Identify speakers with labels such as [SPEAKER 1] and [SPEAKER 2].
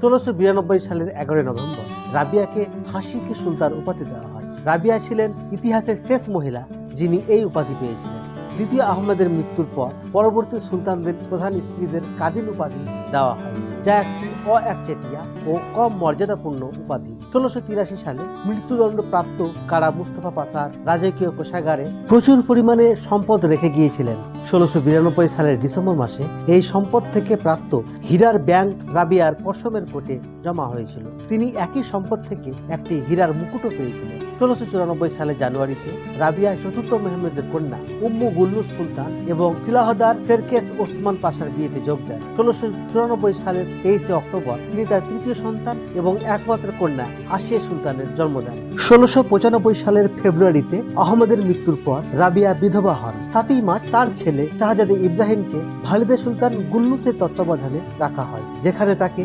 [SPEAKER 1] ষোলোশো বিরানব্বই সালের এগারোই নভেম্বর রাবিয়াকে হাসিকে সুলতান উপাধি দেওয়া হয়। রাবিয়া ছিলেন ইতিহাসের শেষ মহিলা যিনি এই উপাধি পেয়েছিলেন। দ্বিতীয় আহমেদের মৃত্যুর পর পরবর্তী সুলতানদের প্রধান স্ত্রীদের কাদিন উপাধি দেওয়া হয়, যা একটি অ একচেটিয়া ও কম মর্যাদাপূর্ণ উপাধি। ষোলোশো তিরাশি সালে মৃত্যুদণ্ড প্রাপ্ত কারা মুস্তফা পাশার রাজকীয় কোষাগারে প্রচুর পরিমাণে সম্পদ রেখে গিয়েছিলেন। ষোলোশো বিরানব্বই সালের ডিসেম্বর মাসে এই সম্পদ থেকে প্রাপ্ত হীরার ব্যাংক রাবিয়ার পশমের কোটে জমা হয়েছিল। তিনি একই সম্পদ থেকে একটি হীরার মুকুটও পেয়েছিলেন। ষোলোশো চুরানব্বই সালে জানুয়ারিতে রাবিয়া চতুর্থ মেহমেদের কন্যা উম্মু গুল্লুস সুলতান এবং তিলাহদার সেরকেস ওসমান পাশার বিয়েতে যোগ দেন। ষোলোশো চুরানব্বই সালের তেইশে অক্টোবর তিনি তার তৃতীয় সন্তান এবং একমাত্র কন্যা আসিয়া সুলতানের জন্ম দেন। ষোলোশো পঁচানব্বই সালের ফেব্রুয়ারিতে আহমদের মৃত্যুর পর রাবিয়া বিধবা হন। সাতই মার্চ তার ছেলে শাহজাদে ইব্রাহিমকে ভালিদে সুলতান গুল্লুসের তত্ত্বাবধানে রাখা হয়, যেখানে তাকে